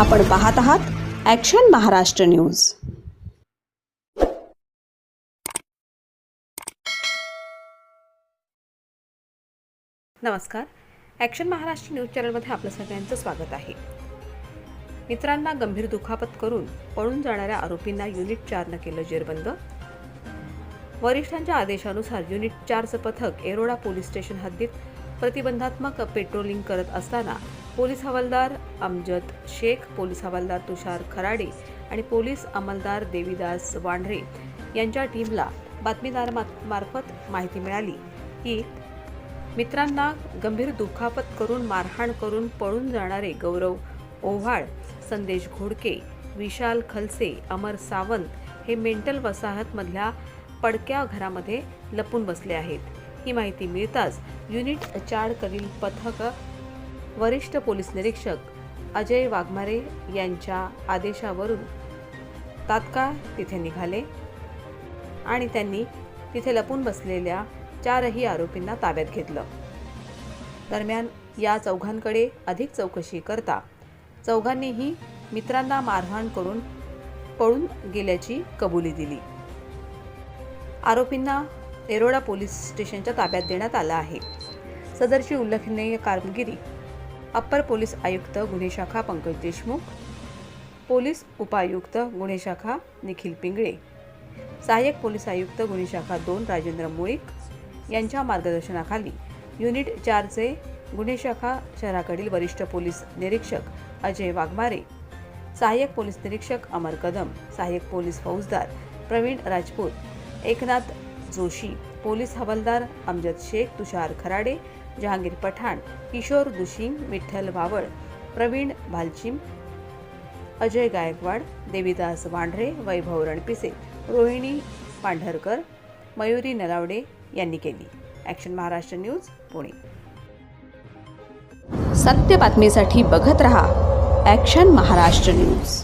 आपण पाहत आहात ॲक्शन महाराष्ट्र न्यूज नमस्कार. ॲक्शन महाराष्ट्र न्यूज चॅनलमध्ये आपलं सगळ्यांचं स्वागत आहे. मित्रांना गंभीर दुखापत करून पळून जाणाऱ्या आरोपींना युनिट चारनं केलं जेरबंद. वरिष्ठांच्या आदेशानुसार युनिट चारचं पथक एरोडा पोलीस स्टेशन हद्दीत प्रतिबंधात्मक पेट्रोलिंग करत असताना पोलीस हवालदार अमजद शेख पोलीस हवालदार तुषार खराडे आणि पोलीस अंमलदार देवीदास वांढरे यांच्या टीमला बातमीदार मार्फत माहिती मिळाली. की मित्रांना गंभीर दुखापत करून मारहाण करून पळून जाणारे गौरव ओव्हाळ संदेश घोडके विशाल खलसे अमर सावंत हे मेंटल वसाहतमधल्या पडक्या घरामध्ये लपून बसले आहेत. ही माहिती मिळताच युनिट चारकडील पथक वरिष्ठ पोलीस निरीक्षक अजय वाघमारे यांच्या आदेशावरून तात्काळ तिथे निघाले आणि त्यांनी तिथे लपून बसलेल्या चारही आरोपींना ताब्यात घेतलं. दरम्यान या चौघांकडे अधिक चौकशी करता चौघांनीही मित्रांना मारहाण करून पळून गेल्याची कबुली दिली. आरोपींना एरोडा पोलीस स्टेशनच्या ताब्यात देण्यात आलं आहे. सदरची उल्लेखनीय कामगिरी अप्पर पोलीस आयुक्त गुन्हे शाखा पंकज देशमुख पोलीस उपायुक्त गुन्हे शाखा निखिल पिंगळे सहाय्यक पोलीस आयुक्त गुन्हे शाखा दोन राजेंद्र मुळीक यांच्या मार्गदर्शनाखाली युनिट चारचे गुन्हे शाखा शहराकडील वरिष्ठ पोलीस निरीक्षक अजय वाघमारे सहाय्यक पोलीस निरीक्षक अमर कदम सहाय्यक पोलीस फौजदार प्रवीण राजपूत एकनाथ जोशी पोलीस हवालदार अमजद शेख तुषार खराडे जहांगीर पठाण किशोर दुशिंग विठ्ठल वावळ प्रवीण भालचिम अजय गायकवाड देवीदास वांढरे वैभव रणपिसे रोहिणी पांढरकर मयुरी नलावडे यांनी केली. Action Maharashtra news Pune. सत्य बातमीसाठी बघत रहा ॲक्शन महाराष्ट्र न्यूज